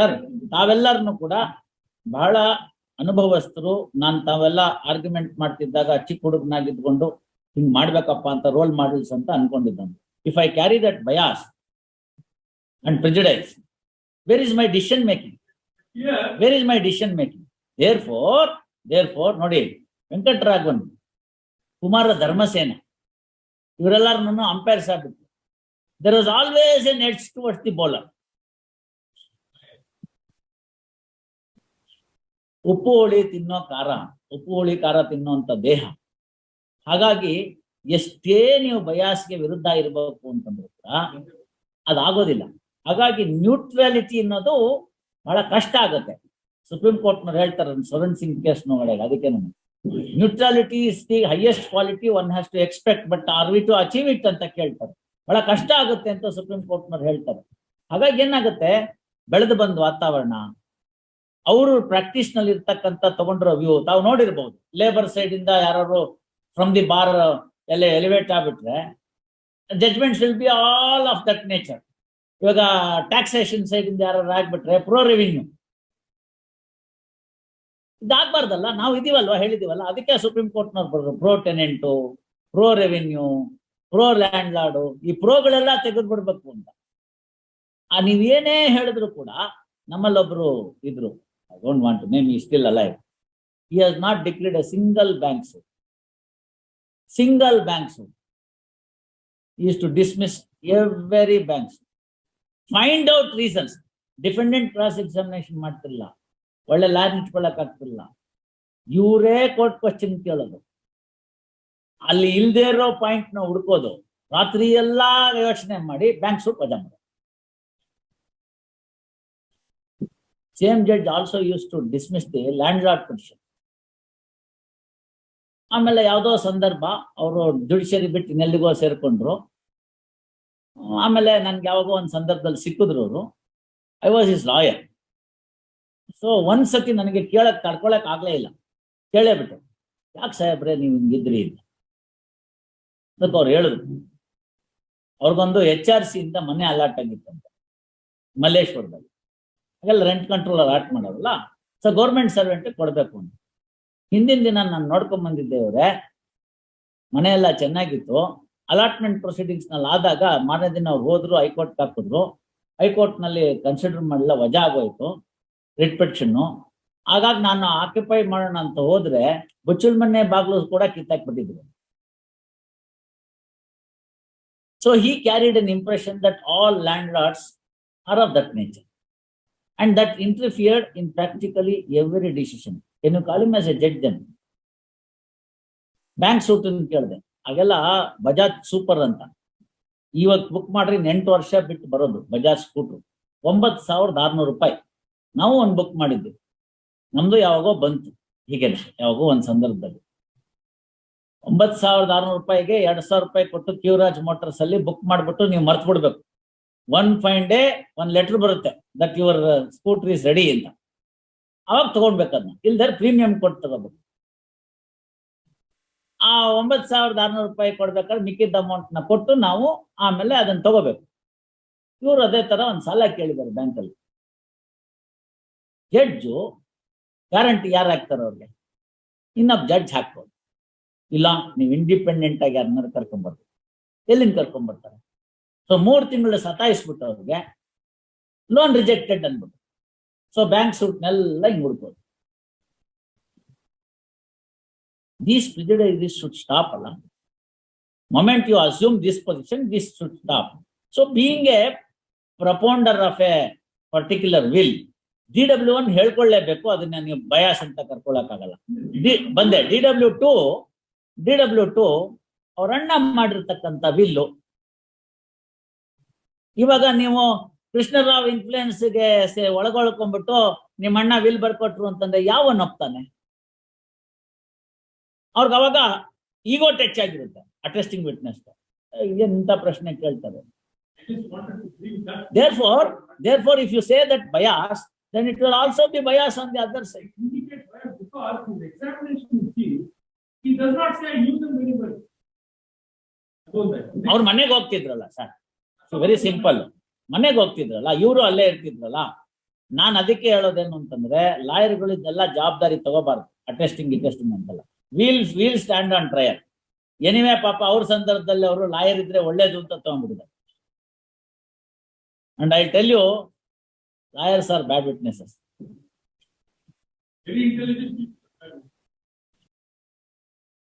Sir, ತಾವೆಲ್ಲರನ್ನು ಕೂಡ ಬಹಳ ಅನುಭವಸ್ಥರು. ನಾನು ತಾವೆಲ್ಲ ಆರ್ಗ್ಯುಮೆಂಟ್ ಮಾಡ್ತಿದ್ದಾಗ ಚಿಕ್ಕ ಹುಡುಗನಾಗಿದ್ಕೊಂಡು ಹಿಂಗ್ ಮಾಡ್ಬೇಕಪ್ಪ ಅಂತ ರೋಲ್ ಮಾಡಲ್ಸ್ ಅಂತ ಅನ್ಕೊಂಡಿದ್ದಾನೆ if I carry that bias and prejudice where is my decision making where is my decision making therefore therefore ನೋಡಿ, ವೆಂಕಟರಾಘವನ್, ಕುಮಾರ ಧರ್ಮಸೇನ, ಇವರೆಲ್ಲರನ್ನು ಅಂಪೈರ್ಸ್ ಆಗ್ಬಿಟ್ಟು there was always an edge towards the bowler ಉಪ್ಪು ಹೋಳಿ ತಿನ್ನೋ ಖಾರ ಉಪ್ಪು ಹೋಳಿ ಖಾರ ತಿನ್ನೋಂಥ ದೇಹ. ಹಾಗಾಗಿ ಎಷ್ಟೇ ನೀವು ಬಯಾಸ್ಗೆ ವಿರುದ್ಧ ಇರಬೇಕು ಅಂತಂದ್ರು ಅದಾಗೋದಿಲ್ಲ. ಹಾಗಾಗಿ ನ್ಯೂಟ್ರಾಲಿಟಿ ಅನ್ನೋದು ಬಹಳ ಕಷ್ಟ ಆಗುತ್ತೆ. ಸುಪ್ರೀಂ ಕೋರ್ಟ್ನವ್ರು ಹೇಳ್ತಾರೆ ಸ್ವರಣ್ ಸಿಂಗ್ ಕೇಸ್ ಒಳಗೆ ಅದಕ್ಕೆ ನಾನು neutrality is the highest quality, one has to expect, but are we to achieve it ಅಂತ ಕೇಳ್ತಾರೆ. ಬಹಳ ಕಷ್ಟ ಆಗುತ್ತೆ ಅಂತ ಸುಪ್ರೀಂ ಕೋರ್ಟ್ನವ್ರು ಹೇಳ್ತಾರೆ. ಹಾಗಾಗಿ ಏನಾಗುತ್ತೆ? ಬೆಳೆದು ಬಂದ ವಾತಾವರಣ ಅವರು ಪ್ರಾಕ್ಟೀಸ್ನಲ್ಲಿ ಇರ್ತಕ್ಕಂಥ ತಗೊಂಡಿರೋ ವ್ಯೂ ತಾವು ನೋಡಿರ್ಬಹುದು ಲೇಬರ್ ಸೈಡ್ ಇಂದ ಯಾರು ಫ್ರಮ್ ದಿ ಬಾರ್ ಎಲ್ಲ ಎಲಿವೇಟ್ ಆಗ್ಬಿಟ್ರೆ judgment will be all of that nature ಇವಾಗ ಟ್ಯಾಕ್ಸೇಷನ್ ಸೈಡ್ ಇಂದ ಯಾರು ಆಗ್ಬಿಟ್ರೆ ಪ್ರೋ ರೆವಿನ್ಯೂ ಇದಾಗ್ಬಾರ್ದಲ್ಲ ನಾವು ಇದೀವಲ್ವಾ? ಹೇಳಿದೀವಲ್ಲ? ಅದಕ್ಕೆ ಸುಪ್ರೀಂ ಕೋರ್ಟ್ ನವರು ಬರೋದು pro tenant pro revenue pro landlord ಈ ಪ್ರೋಗಳೆಲ್ಲ ತೆಗೆದು ಬಿಡ್ಬೇಕು ಅಂತ. ಆ ನೀವೇನೇ ಹೇಳಿದ್ರು ಕೂಡ ನಮ್ಮಲ್ಲೊಬ್ರು ಇದ್ರು. I don't want name he still alive he has not declared a single banks single banks is to dismiss every banks find out reasons defendant cross examination ಮಾಡ್ತಿಲ್ಲ. ಒಳ್ಳೆ ಲಾರಿ ಇಟ್ಕೊಳಕ್ ಇವರೇ ಕೋರ್ಟ್ ಕ್ವಶನ್ ಕೇಳೋದು. ಅಲ್ಲಿ ಇಲ್ದೇ ಇರೋ ಪಾಯಿಂಟ್ನ ಹುಡ್ಕೋದು. ರಾತ್ರಿ ಎಲ್ಲಾ ಯೋಚನೆ ಮಾಡಿ ಬ್ಯಾಂಕ್ ಸೂಟ್ ವಜಾ ಮಾಡೋದು same judge also use to dismiss the land petition. ಆಮೇಲೆ ಯಾವುದೋ ಸಂದರ್ಭ ಅವರು ಜುಡಿಷರಿ ಬಿಟ್ಟು ಇನ್ನೆಲ್ಲಿಗೋ ಸೇರ್ಕೊಂಡ್ರು. ಆಮೇಲೆ ನನ್ಗೆ ಯಾವಾಗೋ ಒಂದು ಸಂದರ್ಭದಲ್ಲಿ ಸಿಕ್ಕಿದ್ರು ಅವರು. I was is lawyer so ಒಂದ್ ಸತಿ ನನಗೆ ಕೇಳಕ್ ತಡ್ಕೊಳಕ್ ಆಗ್ಲೇ ಇಲ್ಲ. ಕೇಳೇ ಬಿಟ್ಟು. ಯಾಕೆ ಸಾಹೇಬ್ರೆ ನೀವು ಹಿಂಗಿದ್ರಿ ಇಲ್ಲ ಅದಕ್ಕೆ ಅವ್ರು ಹೇಳಿದ್ರು. ಅವ್ರಿಗೊಂದು ಎಚ್ ಆರ್ ಸಿ ಇಂದ ಮನೆ ಅಲಾಟ್ ಆಗಿತ್ತಂತೆ ಮಲ್ಲೇಶ್ವರದಲ್ಲಿ. ಹಾಗೆಲ್ಲ ರೆಂಟ್ ಕಂಟ್ರೋಲ್ ಅಲಾಟ್ ಮಾಡೋರಲ್ಲ? ಸೊ ಗೌರ್ಮೆಂಟ್ ಸರ್ವೆಂಟ್ ಕೊಡಬೇಕು ಅಂತ. ಹಿಂದಿನ ದಿನ ನಾನು ನೋಡ್ಕೊಂಡ್ ಬಂದಿದ್ದೇವ್ರೆ ಮನೆ ಮನೆಯೆಲ್ಲ ಚೆನ್ನಾಗಿತ್ತು. ಅಲಾಟ್ಮೆಂಟ್ ಪ್ರೊಸೀಡಿಂಗ್ಸ್ನಲ್ಲಿ ಆದಾಗ ಮಾರನೇ ದಿನ ಅವ್ರು ಹೋದ್ರು ಹೈಕೋರ್ಟ್ ಹಾಕಿದ್ರು. ಹೈಕೋರ್ಟ್ನಲ್ಲಿ ಕನ್ಸಿಡರ್ ಮಾಡಲ್ಲ ವಜಾ ಆಗೋಯ್ತು ರಿಟ್ ಪಿಟಿಷನ್ನು ಹಾಗಾಗಿ ನಾನು ಆಕ್ಯುಪೈ ಮಾಡೋಣ ಅಂತ ಹೋದ್ರೆ ಬುಚ್ಚಲ್ ಮನೆ ಬಾಗ್ಲು ಕೂಡ ಕಿತ್ತಾಕ್ಬಿಟ್ಟಿದ್ರು. So he carried an impression that all landlords are of that nature and that interfered in practically every decision ಏನು calling as a judge then bank suit ಕೇಳಿದೆ. ಹಾಗೆಲ್ಲ ಬಜಾಜ್ ಸೂಪರ್ ಅಂತ. ಇವಾಗ ಬುಕ್ ಮಾಡ್ರಿ ಎಂಟು ವರ್ಷ ಬಿಟ್ಟು ಬರೋದು ಬಜಾಜ್ ಸ್ಕೂಟ್ರು ಒಂಬತ್ತು ಸಾವಿರದ ಆರ್ನೂರು ರೂಪಾಯಿ. ನಾವು ಒಂದು ಬುಕ್ ಮಾಡಿದ್ವಿ. ನಮ್ದು ಯಾವಾಗೋ ಬಂತು. ಹೀಗೆ ಯಾವಾಗೋ ಒಂದು ಸಂದರ್ಭದಲ್ಲಿ. ಒಂಬತ್ತು ಸಾವಿರದ ಆರ್ನೂರು ರೂಪಾಯಿಗೆ ಎರಡ್ ಸಾವಿರ ರೂಪಾಯಿ ಕೊಟ್ಟು ಕ್ಯೂರಾಜ್ ಮೋಟರ್ಸ್ ಅಲ್ಲಿ ಬುಕ್ ಮಾಡಿಬಿಟ್ಟು ನೀವು ಮರ್ತು ಬಿಡ್ಬೇಕು ಒನ್ ಫೈನ್ ಡೇ ಒಂದು ಲೆಟರ್ ಬರುತ್ತೆ. That your scooter is ready ಅಂತ. ಅವಾಗ ತಗೊಳ್ಬೇಕು ಅದನ್ನ ಇಲ್ದರೆ ಪ್ರೀಮಿಯಂ ಕೊಟ್ಟು ತಗೋಬೇಕು. ಆ ಒಂಬತ್ತು ಸಾವಿರದ ಆರ್ನೂರು ರೂಪಾಯಿ ಕೊಡ್ಬೇಕಾದ್ರೆ ಮಿಕ್ಕಿದ್ದ ಅಮೌಂಟ್ನ ಕೊಟ್ಟು ನಾವು ಆಮೇಲೆ ಅದನ್ನ ತಗೋಬೇಕು. ಇವರು ಅದೇ ತರ ಒಂದು ಸಾಲ ಕೇಳಿದ್ದಾರೆ ಬ್ಯಾಂಕಲ್ಲಿ ಜಡ್ಜು ಗ್ಯಾರಂಟಿ ಯಾರು ಹಾಕ್ತಾರೆ ಅವ್ರಿಗೆ? ಇನ್ನೊಬ್ಬ ಜಡ್ಜ್ ಹಾಕ್ಬೋದು. ಇಲ್ಲ, ನೀವು ಇಂಡಿಪೆಂಡೆಂಟ್ ಆಗಿ ಯಾರನ್ನಾರು ಕರ್ಕೊಂಬರ್ಬೇಕು ಎಲ್ಲಿಂದ ಕರ್ಕೊಂಬರ್ತಾರೆ ಸೊ ಮೂರು ತಿಂಗಳು ಸತಾಯಿಸ್ಬಿಟ್ಟು ಅವ್ರಿಗೆ ಲೋನ್ ರಿಜೆಕ್ಟೆಡ್ ಅನ್ಬಿಟ್ಟು ಸೊ ಬ್ಯಾಂಕ್ ಸೂಟ್ನೆಲ್ಲ ಹಿಂಗ್ ಹುಡ್ಕೋದು ದೀಸ್ ಪ್ರಿಜುಡೈಸಸ್ ಶುಡ್ ಸ್ಟಾಪ್ ಅಲ್ಲ moment you assume this position this should stop so being a propounder of a particular will D W one ಹೇಳ್ಕೊಳ್ಳೇಬೇಕು, ಅದನ್ನ ನೀವು ಬಯಾಸ್ ಅಂತ ಕರ್ಕೊಳಕ್ಕಾಗಲ್ಲ. ಡಿ, ಬಂದೆ D W two D W two ಅವ್ರ ಅಣ್ಣ ಮಾಡಿರ್ತಕ್ಕಂಥ will ಇವಾಗ ನೀವು ಕೃಷ್ಣರಾವ್ ಇನ್ಫ್ಲೂಯೆನ್ಸ್ಗೆ ಸೇ ಒಳಗೊಳ್ಕೊಂಡ್ಬಿಟ್ಟು ನಿಮ್ಮ ಅಣ್ಣ ವಿಲ್ ಬರ್ಕೊಟ್ರು ಅಂತಂದ್ರೆ ಯಾವ ನೊಪ್ತಾನೆ ಅವ್ರಿಗೆ ಅವಾಗ ಈಗೋ ಟಚ್ ಆಗಿರುತ್ತೆ ಅಟ್ರೆಸ್ಟಿಂಗ್ ವಿಟ್ನೆಸ್ ಇಂತ ಪ್ರಶ್ನೆ ಕೇಳ್ತಾರೆ. Therefore therefore if you say that bias then it will also be bias on the other side ಅವ್ರ ಮನೆಗೆ ಹೋಗ್ತಿದ್ರಲ್ಲ ಸರ್ ವೆರಿ ಸಿಂಪಲ್ ಮನೆಗೆ ಹೋಗ್ತಿದ್ರಲ್ಲ, ಇವರು ಅಲ್ಲೇ ಇರ್ತಿದ್ರಲ್ಲ, ನಾನು ಅದಕ್ಕೆ ಹೇಳೋದೇನು ಅಂತಂದ್ರೆ, ಲಾಯರ್ಗಳು ಇದೆಲ್ಲ ಜವಾಬ್ದಾರಿ ತಗೋಬಾರ್ದು ಅಟೆಸ್ಟಿಂಗ್ ಇಟೆಸ್ಟಿಂಗ್ ಅಂತಲ್ಲ. Will will stand on trial anyway ಪಾಪ ಅವ್ರ ಸಂದರ್ಭದಲ್ಲಿ ಅವರು ಲಾಯರ್ ಇದ್ರೆ ಒಳ್ಳೇದು ಅಂತ ತಗೊಂಡ್ಬಿಟ್ಟಿದ್ದಾರೆ. And I tell you lawyers are bad witnesses.